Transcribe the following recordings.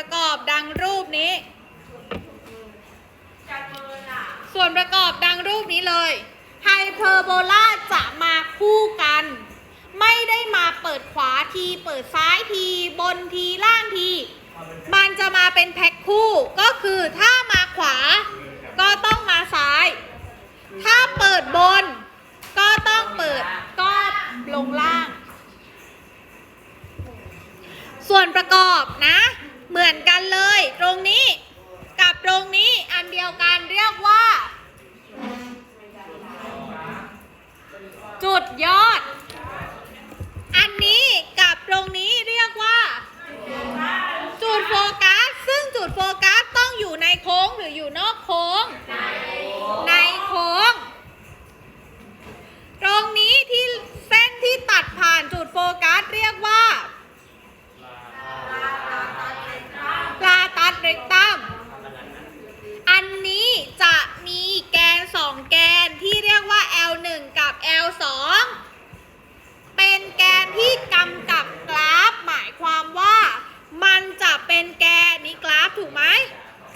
ประกอบดังรูปนี้ ส่วนประกอบดังรูปนี้เลยไฮเพอร์โบลาจะมาคู่กัน ไม่ได้มาเปิดขวาที เปิดซ้ายที บนทีล่างที มันจะมาเป็นแพ็คคู่ก็คือถ้ามาขวา ก็ต้องมาซ้าย ถ้าเปิดบน ก็ต้องเปิดก็ลงล่าง ส่วนประกอบนะ เหมือนกันเลย ตรงนี้กับตรงนี้อันเดียวกันเรียกว่า จุดยอด อันนี้กับตรงนี้เรียกว่า จุดโฟกัส ซึ่งจุดโฟกัสต้องอยู่ในโค้งหรืออยู่นอกโค้ง ในโค้ง ตรงนี้ที่เส้นที่ตัดผ่านจุดโฟกัสเรียกว่า L2 เป็นแกนที่กำกับกราฟ หมายความว่า มันจะเป็นแกนนี้กราฟถูกไหม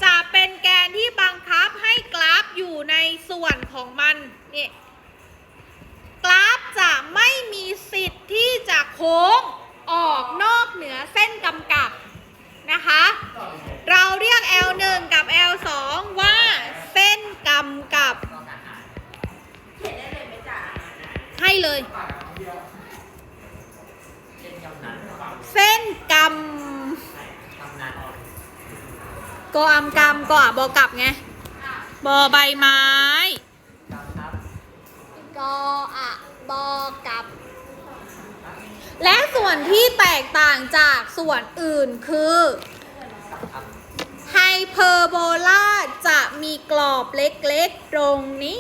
จะเป็นแกนที่บังคับให้กราฟอยู่ในส่วนของมันนี่กราฟจะไม่มีสิทธิ์ที่จะโค้งออกนอกเหนือเส้นกำกับนะคะ เราเรียก L1 กับ L2 เลย เส้นกำกออำกำกออะบอกลับไง บอใบไม้กออะบอกลับ และส่วนที่แตกต่างจากส่วนอื่นคือไฮเพอร์โบลาจะมีกรอบเล็กๆ ตรงนี้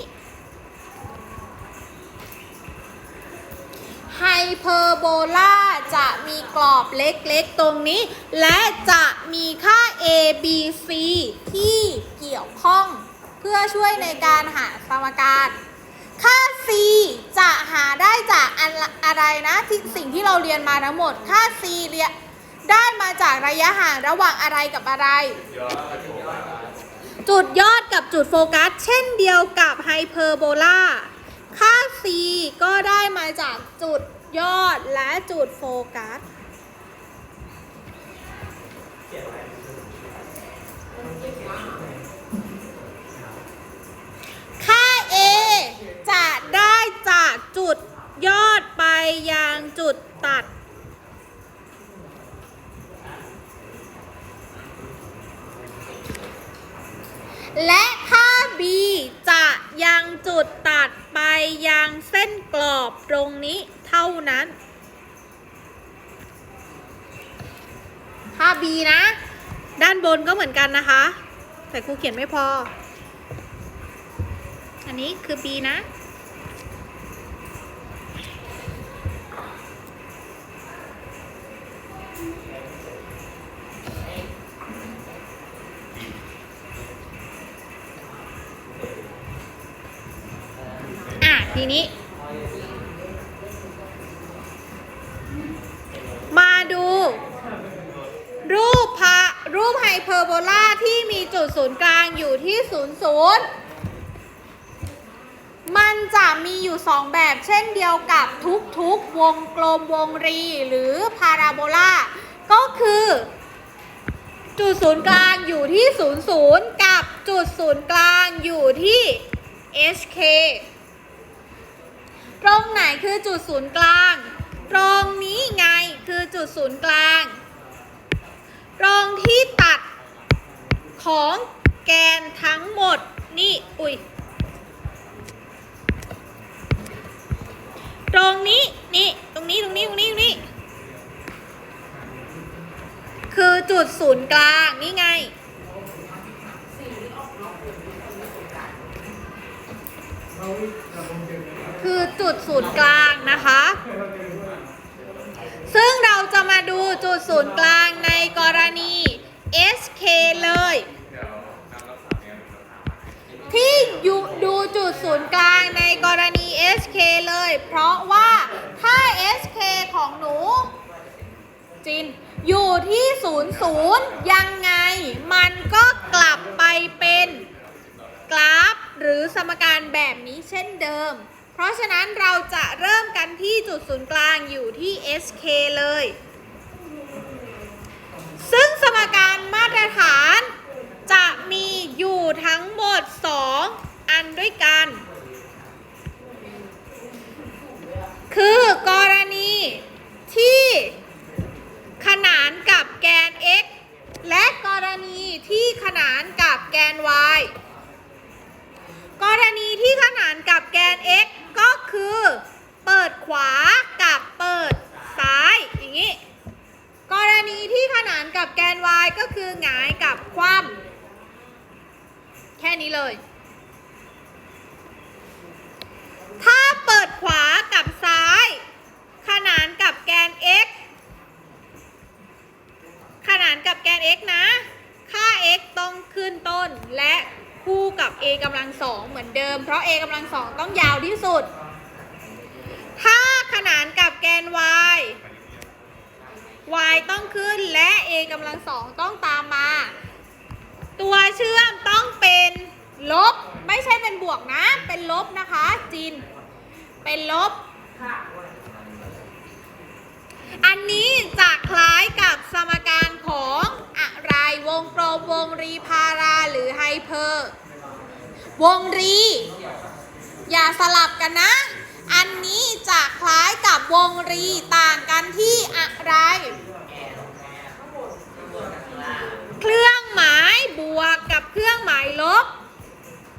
เพอร์โบลาจะมีกรอบเล็กๆตรงนี้ และจะมีค่า a b c ที่เกี่ยวข้อง เพื่อช่วยในการหาสมการ ค่า c จะหาได้จากอะไรนะสิ่งที่เราเรียนมาทั้งหมด ค่า c เรียนได้มาจากระยะห่างระหว่างอะไรกับอะไร จุดยอดกับจุดโฟกัส เช่นเดียวกับไฮเพอร์โบลา ค่า c ก็ได้มาจากจุดยอดและจุดโฟกัส ค่า a จะได้จากจุดยอดไปยังจุดตัด และถ้า b จะยังจุดตัดไปยังเส้นกรอบตรงนี้เท่านั้น ถ้า b นะ ด้านบนก็เหมือนกันนะคะ แต่ครูเขียนไม่พอ อันนี้คือ b นะ โบลาที่มีจุดศูนย์กลางอยู่ที่ศูนย์ศูนย์มันจะมีอยู่สองแบบเช่นเดียวกับทุกๆ วงกลมวงรีหรือพาราโบลาก็คือ จุดศูนย์กลางอยู่ที่ศูนย์ศูนย์กับจุดศูนย์กลางอยู่ที่ HK ตรงไหนคือจุดศูนย์กลาง ตรงนี้ไงคือจุดศูนย์กลาง ตรงที่ตัด ของแกนทั้งหมด เพราะว่าถ้า SK ของหนู จิน อยู่ที่ศูนย์ศูนย์ยังไง มันก็กลับไปเป็นกราฟ หรือสมการแบบนี้เช่นเดิม เพราะฉะนั้นเราจะเริ่มกันที่จุดศูนย์กลางอยู่ที่ SK เลย ซึ่งสมการมาตรฐานจะมีอยู่ทั้งหมด 2 อันด้วยกัน คือกรณีที่ขนานกับแกน x และกรณีที่ขนานกับแกน y กรณีที่ขนานกับแกน x ก็คือ เปิดขวากับเปิดซ้ายอย่างนี้ กรณีที่ขนานกับแกน y ก็คือหงายกับคว่ำแค่นี้เลย ถ้าเปิดขวากับซ้าย ขนานกับแกน x ขนาน กับแกน x นะ ค่า x ต้องขึ้นต้นและคู่กับ a กำลังสองเหมือนเดิม เพราะ a กำลังสองต้องยาวที่สุด ถ้าขนานกับแกน y y ต้องขึ้นและ a กำลังสองต้องตามมา ตัวเชื่อมต้องเป็นลบ ไม่ใช่เป็นบวกนะ เป็นลบนะคะจิน เป็นลบ อันนี้จะคล้ายกับสมการของอะไรวงกลมวงรีพาราหรือไฮเพอร์ วงรี อย่าสลับกันนะ อันนี้จะคล้ายกับวงรีต่างกันที่อะไร เครื่องหมายบวกกับเครื่องหมายลบ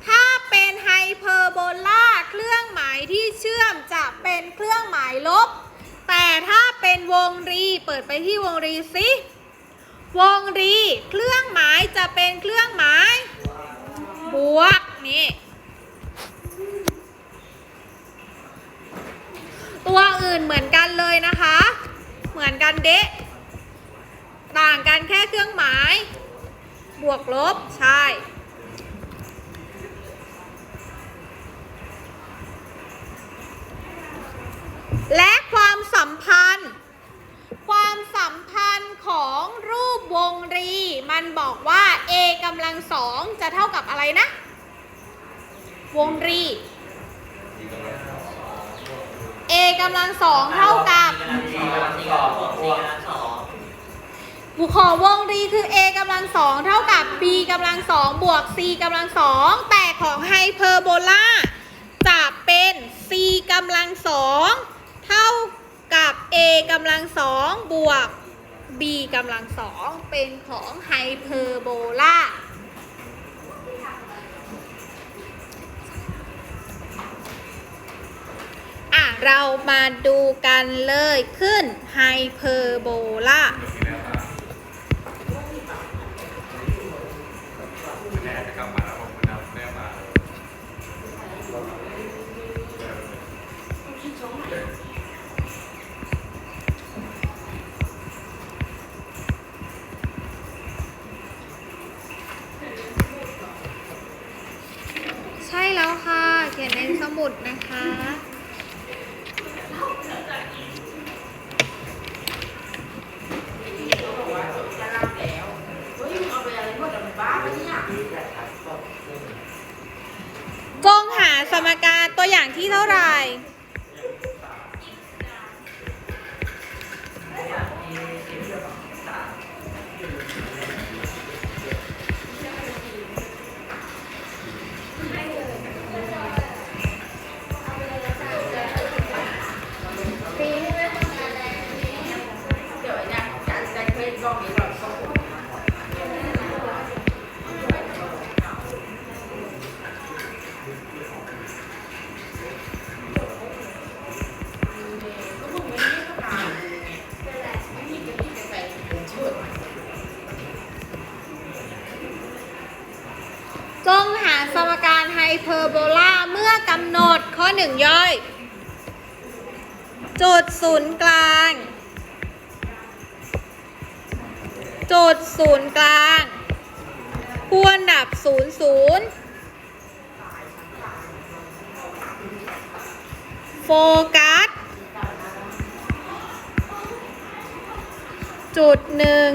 ถ้าเป็นไฮเพอร์โบลาเครื่องหมายที่เชื่อมจะเป็นเครื่องหมายลบ แต่ถ้าเป็นวงรีเปิดไปที่วงรีสิวงรีเครื่องหมายจะเป็นเครื่องหมายบวกนี่ตัวอื่นเหมือนกันเลยนะคะ เหมือนกันเดะต่างกันแค่เครื่องหมาย บวกลบใช่ สัมพันธ์ ความสัมพันธ์ของรูปวงรี มันบอกว่า a กำลังสองจะเท่ากับอะไรนะ วงรี a กำลังสองเท่ากับบุขอวงรีคือ a กำลังสองเท่ากับ b กำลังสองบวก c กำลังสองแต่ของไฮเพอร์โบลาจะเป็น c กำลังสองเท่า a กำลังสองบวก b กำลังสองเป็นของไฮเพอร์โบลาอะเรามาดูกันเลยขึ้นไฮเพอร์โบลาแม่จะกลับมาแล้วผมคุณเอาแม่มา มุดนะคะ จงหาสมการตัวอย่างที่เท่าไหร่ หนึ่งย่อย จุดศูนย์กลาง จุดศูนย์กลางควรดับศูนย์ศูนย์โฟกัส จุดหนึ่ง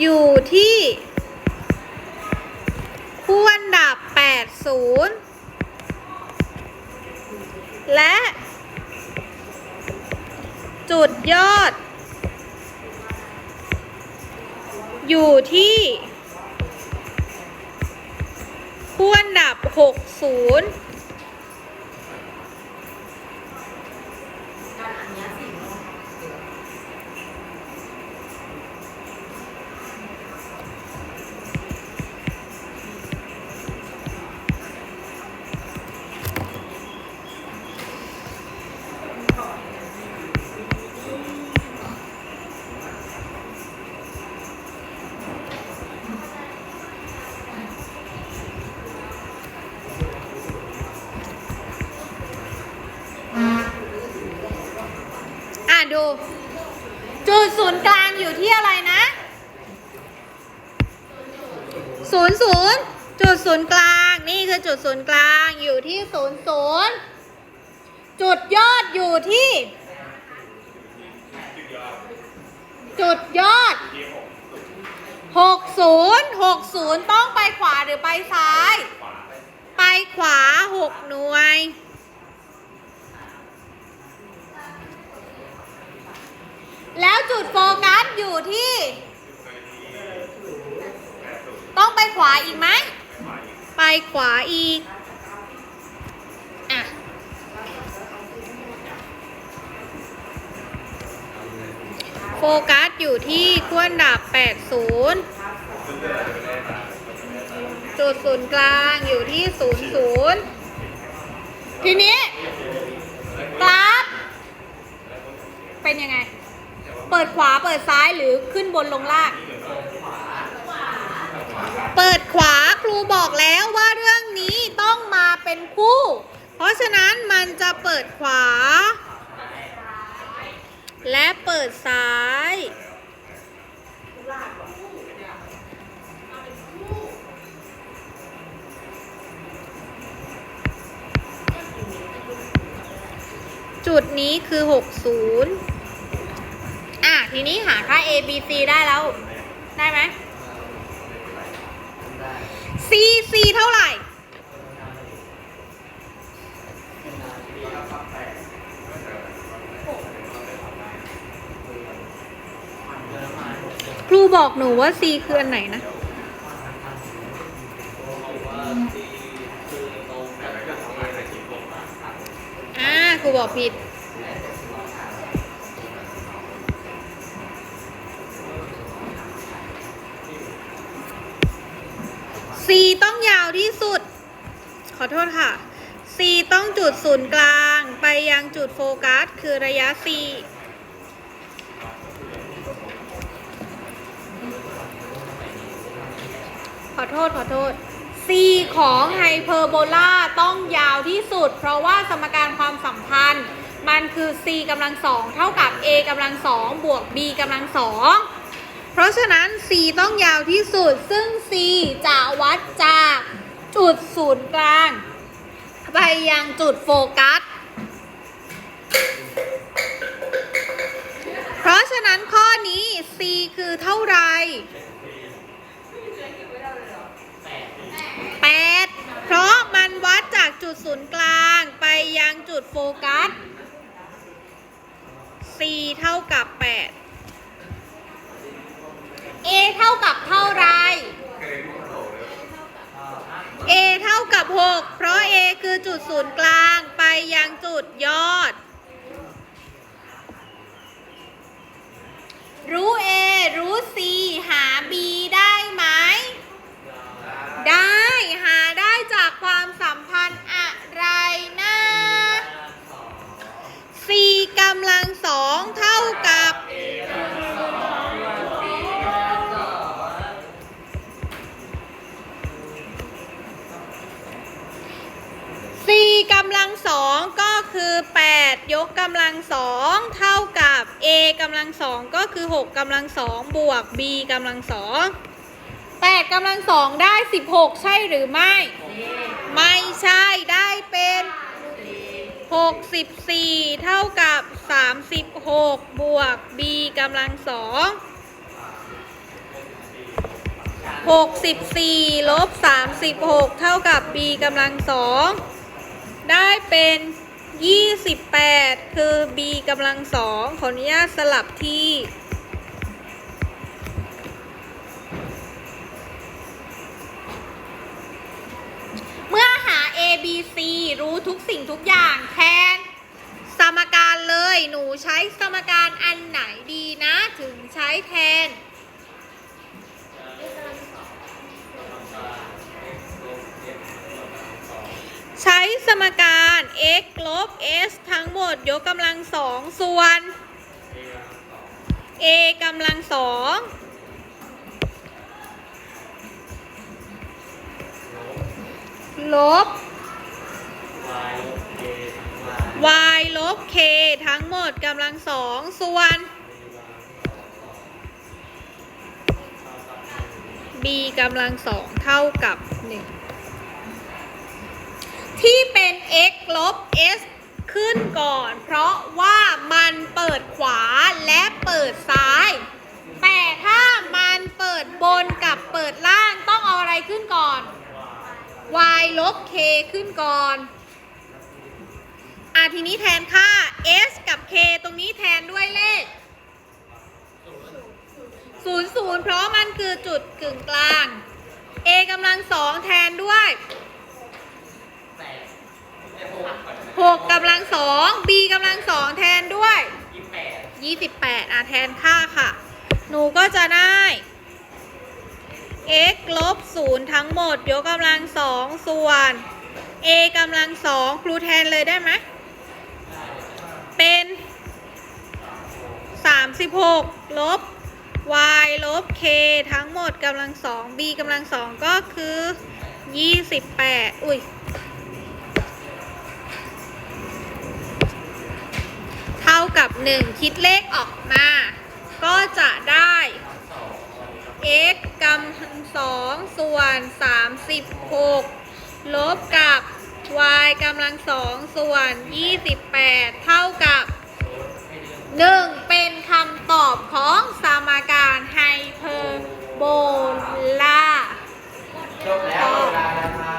อยู่ที่ 80และ จุดยอด อยู่ที่คู่อันดับ60อะดู จุดศูนย์กลางอยู่ที่อะไรนะศูนย์ศูนย์จุดศูนย์กลางนี่คือจุดศูนย์กลางอยู่ที่ศูนย์ศูนย์จุดยอดอยู่ที่ จุดยอดหกศูนย์หกศูนย์ต้องไปขวาหรือไปซ้าย ไปขวาหกหน่วย แล้วจุดโฟกัสอยู่ที่ ต้องไปขวาอีกไหม ไปขวาอีกอะโฟกัสอยู่ที่ขั้วดับ 80 จุดศูนย์กลางอยู่ที่ 00 ทีนี้กราฟเป็นยังไง เปิดขวาเปิดซ้ายหรือขึ้นบนลงล่าง เปิดขวาครูบอกแล้วว่าเรื่องนี้ต้องมาเป็นคู่ เพราะฉะนั้นมันจะเปิดขวา และเปิดซ้าย จุดนี้คือ 60 อะ ทีนี้หาค่า A B C ได้แล้ว ได้ไหม C C เท่าไหร่ ครูบอกหนูว่า C คืออันไหนนะ อ่า ครูบอกผิด ที่สุด ขอโทษค่ะ C ต้องจุดศูนย์กลาง ไปยังจุดโฟกัส คือระยะ C ขอโทษขอโทษ C ของไฮเปอร์โบลาต้องยาวที่สุด เพราะว่าสมการความสัมพันธ์ มันคือ C กำลังสองเท่ากับ A กำลังสองบวก B กำลังสองเพราะฉะนั้น C ต้องยาวที่สุด ซึ่ง C จะวัดจาก จุดศูนย์กลาง ไปยังจุดโฟกัส เพราะฉะนั้นข้อนี้ C คือเท่าไหรแปดเพราะมันวัดจากจุดศูนย์กลางไปยังจุดโฟกัส C เท่ากับ8 A เท่ากับเท่าไร A เท่ากับ 6 เพราะ A คือจุดศูนย์กลางไปยังจุดยอด รู้ A รู้ C หา B ได้ไหมได้ ลังสองเท่ากับ a กำลังสองก็คือ 6กำลังสองบวก b กำลังสอง8กำลังสองได้ 16 ใช่หรือไม่ ไม่ใช่ได้เป็น 64 เท่ากับ 36 บวก b กำลังสอง64ลบ36 เท่ากับ b กำลังสองได้เป็น 28 คือ b กำลังสองขออนุญาตสลับที่ เมื่อหา a b c รู้ทุกสิ่งทุกอย่างแทน สมการเลย หนูใช้สมการอันไหนดีนะ ถึงใช้แทน ใช้สมการ x ลบ s ทั้งหมดยกกำลังสองส่วน a กำลังสองลบ y ลบ k ทั้งหมดกำลังสองส่วน b กำลังสองเท่ากับหนึ่ง ที่เป็น x ลบ s ขึ้นก่อน เพราะว่ามันเปิดขวาและเปิดซ้าย แต่ถ้ามันเปิดบนกับเปิดล่างต้องเอาอะไรขึ้นก่อน y ลบ k ขึ้นก่อนอะทีนี้แทนค่า s กับ k ตรงนี้แทนด้วยเลข 0 0 เพราะมันคือจุดกึ่งกลาง a กำลังสองแทนด้วย 6กกำลังสอง b กำลังสองแทนด้วย28อะแทนค่าค่ะ หนูก็จะได้ x ลบ0ทั้งหมด ยกกำลังสองส่วน a กำลังสองครูแทนเลยได้ไหม เป็น36ลบ y ลบ k ทั้งหมดกำลังสอง b กำลังสองก็คือ28อุ้ย ท่ากับ 1 คิดเลขออกมา ก็จะได้ x กำสองส่วน 36 ลบกับ y กำลังสองส่วน 28 เท่ากับ 1 เป็นคำตอบของสมการไฮเปอร์โบลาจบแล้ว